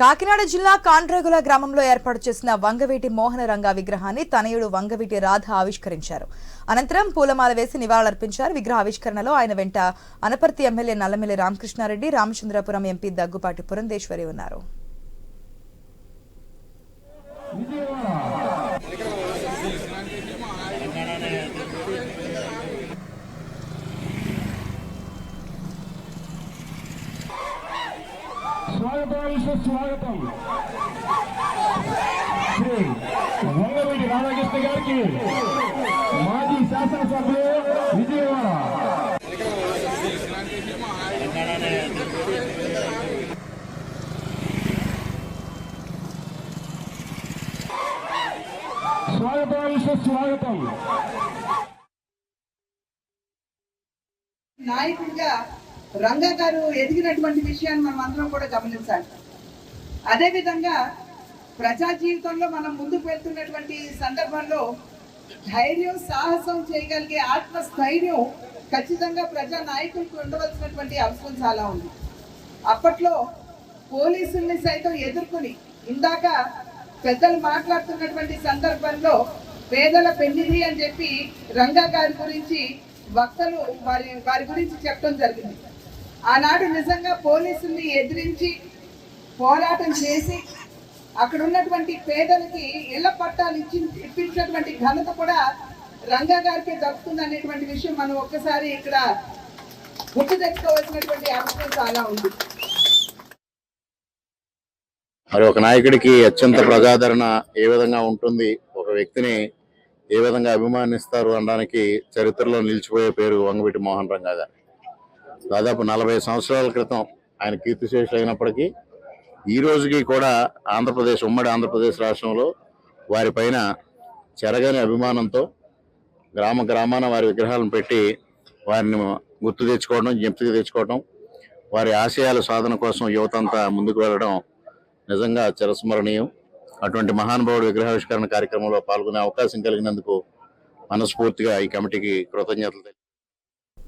కాకినాడ జిల్లా కాండ్రేగుల గ్రామంలో ఏర్పాటు చేసిన వంగవీటి మోహన రంగ విగ్రహాన్ని తనయుడు వంగవీటి రాధ ఆవిష్కరించారు. అనంతరం పూలమాల వేసి నివాళులర్పించారు. విగ్రహ ఆవిష్కరణలో ఆయన వెంట అనపర్తి ఎమ్మెల్యే నల్లమిల్లి రామకృష్ణారెడ్డి రామచంద్రపురం ఎంపీ దగ్గుపాటి పురంధేశ్వరి ఉన్నారు. స్వాగతం. సుస్వాగతం శ్రీ వంగవీటి రాధాకృష్ణ గారికి మాజీ శాసనసభ్యులు విజయవాడ. స్వాగతం. సుస్వాగతం నాయకుడిగా రంగా గారు ఎదిగినటువంటి విషయాన్ని మనం అందరం కూడా గమనించాలి. అదేవిధంగా ప్రజా జీవితంలో మనం ముందుకు వెళ్తున్నటువంటి సందర్భంలో ధైర్యం సాహసం చేయగలిగే ఆత్మస్థైర్యం ఖచ్చితంగా ప్రజా నాయకులకు ఉండవలసినటువంటి అవసరం చాలా ఉంది. అప్పట్లో పోలీసుల్ని సైతం ఎదుర్కొని ఇందాక పెద్దలు మాట్లాడుతున్నటువంటి సందర్భంలో పేదల పెళ్ళిది అని చెప్పి రంగా గారి గురించి వక్తలు వారి వారి గురించి చెప్పడం జరిగింది. ఆనాడు నిజంగా పోలీసుల్ని ఎదిరించి పోరాటం చేసి అక్కడ ఉన్నటువంటి పేదలకి ఇళ్ళ పట్టాలు ఇచ్చి ఇప్పించినటువంటి ఘనత కూడా రంగా గారికి దక్కుతుంది అనేటువంటి విషయం మనం ఒక్కసారి ఇక్కడ గుర్తు తెచ్చుకోవాల్సినటువంటి అవసరం చాలా ఉంది. మరి ఒక నాయకుడికి అత్యంత ప్రజాదరణ ఏ విధంగా ఉంటుంది? ఒక వ్యక్తిని ఏ విధంగా అభిమానిస్తారు అనడానికి చరిత్రలో నిలిచిపోయే పేరు వంగవీటి మోహన్ రంగా గారు దాదాపు నలభై సంవత్సరాల క్రితం ఆయన కీర్తిశేషులు అయినప్పటికీ ఈ రోజుకి కూడా ఆంధ్రప్రదేశ్ ఉమ్మడి ఆంధ్రప్రదేశ్ రాష్ట్రంలో వారిపైన చెరగని అభిమానంతో గ్రామ గ్రామాన వారి విగ్రహాలను పెట్టి వారిని గుర్తు తెచ్చుకోవడం జ్ఞప్తికి తెచ్చుకోవడం వారి ఆశయాల సాధన కోసం యువతంతా ముందుకు వెళ్ళడం నిజంగా చిరస్మరణీయం. అటువంటి మహానుభావుడు విగ్రహావిష్కరణ కార్యక్రమంలో పాల్గొనే అవకాశం కలిగినందుకు మనస్ఫూర్తిగా ఈ కమిటీకి కృతజ్ఞతలు